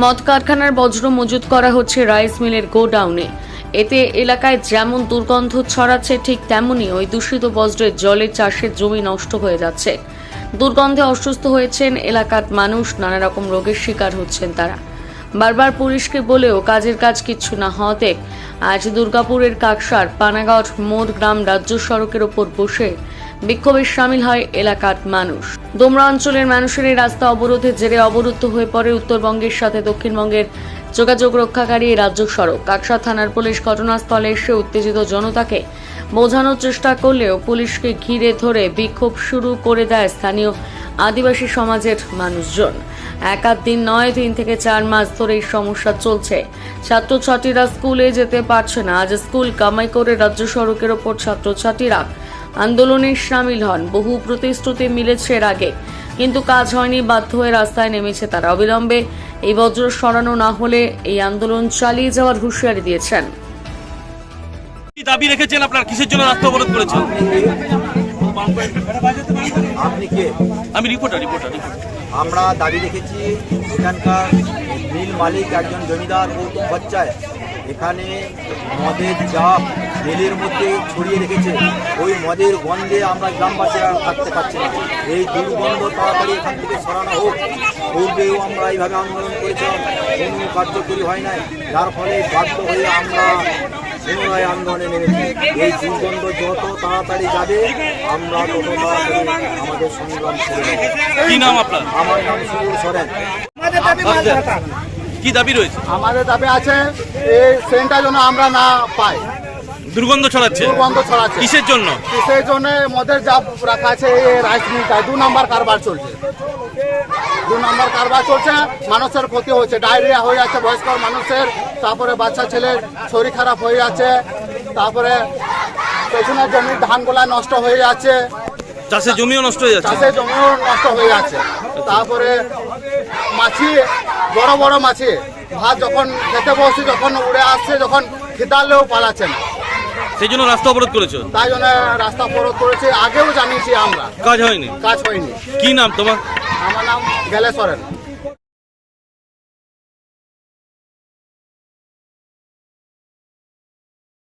মদ কারখানার বজ্র মজুত করা হচ্ছে রাইস মিলের গোডাউনে। এতে এলাকায় যেমন দুর্গন্ধ ছড়াচ্ছে, ঠিক তেমনি ওই দূষিত বজ্রের জলে চাষের জমি নষ্ট হয়ে যাচ্ছে। দুর্গন্ধে অসুস্থ হয়েছেন এলাকার মানুষ নানা রকম রোগের শিকার হচ্ছেন তারা। বারবার পুলিশকে বলেও কাজের কাজ কিচ্ছু না হওয়াতে আজ দুর্গাপুরের কাকসার, পানাগড়, মোড় গ্রাম রাজ্য সড়কের ওপর বসে বিক্ষোভে সামিল হয় এলাকার মানুষ। দোমরা অঞ্চলের মানুষের এই রাস্তা অবরোধের জেরে অবরুদ্ধ হয়ে পড়ে উত্তরবঙ্গের সাথে দক্ষিণবঙ্গের যোগাযোগ রক্ষাকারী এই রাজ্য সড়ক। কাকসা থানার পুলিশ ঘটনাস্থলে এসে উত্তেজিত জনতাকে বোঝানোর চেষ্টা করলেও পুলিশকে ঘিরে ধরে বিক্ষোভ শুরু করে দেয় স্থানীয় আদিবাসী সমাজের মানুষজন। এক আধ দিন নয়, তিন থেকে চার মাস ধরে এই সমস্যা চলছে। ছাত্রছাত্রীরা স্কুলে যেতে পারছে না। আজ স্কুল কামাই করে রাজ্য সড়কের ওপর ছাত্রছাত্রীরা আন্দোলনে সামিল হন। বহু প্রতিশ্রুতি মিলেছে এর আগে। কিন্তু কাজ হয়নি বাধ্য হয়ে রাস্তায় নেমেছে তারা। অবিলম্বে এই বজ্র সরানো না হলে এই আন্দোলন চালিয়ে যাওয়ার হুঁশিয়ারি দিয়েছেন। দাবি রেখেছেন আপনার? কিসের জন্য রাস্তা অবরোধ করেছেন? আমি রিপোর্টার রিপোর্টার আমরা দাবি রেখেছি এখানকার মিল মালিক একজন জমিদার গৌতম বচ্চায় এখানে মদের জাপ রেলের মধ্যে ছড়িয়ে রেখেছে। ওই মদের গন্ধে আমরা গ্রামবাসীরা থাকতে পারছি না। এই দুর্গন্ধ তাড়াতাড়ি এখান থেকে সরানো হোক। পূর্বেও আমরা এইভাবে আন্দোলন করেছিলাম কোনো কার্যকরী হয় নাই। যার ফলে বাধ্য হয়ে আমরা পুনরায় আন্দোলনে নেমেছি। এই দুর্গন্ধ যত তাড়াতাড়ি যাবে আমরা তত তাড়াতাড়ি আমাদের সংগ্রাম করে নেব কি নাম আপনার? আমার নাম সুবীর সরেন। কি দাবি রয়েছে? আমাদের দাবি আছে এই সেন্টটা যেন আমরা না পাই। দুর্গন্ধ ছড়াচ্ছে। দুর্গন্ধ ছড়াচ্ছে। কিসের জন্য? সেই জন্য? মদের জাপ রাখা আছে এই রাইস মিলটায় দু নম্বর কারবার চলছে। দু নম্বর কারবার চলছে মানুষের ক্ষতি হচ্ছে। ডায়রিয়া হয়ে যাচ্ছে বয়স্ক মানুষের। তারপরে বাচ্চা ছেলের শরীর খারাপ হয়ে যাচ্ছে। তারপরে পেছনের জমির ধানগুলা নষ্ট হয়ে যাচ্ছে। চাষের জমিও নষ্ট হয়ে যাচ্ছে। চাষের জমিও নষ্ট হয়ে যাচ্ছে। তারপরে মাছি বড় বড় মাছি ভাত যখন খেতে বসছে যখন উড়ে আসছে যখন খেতালেও পালাচ্ছে না। সেই জন্য রাস্তা অবরোধ করেছ? তাই জন্য রাস্তা অবরোধ করেছি। আগেও জানিয়েছি আমরা। কাজ হয়নি? কাজ হয়নি। কি নাম তোমার? আমার নাম গেলেশ্বরেন।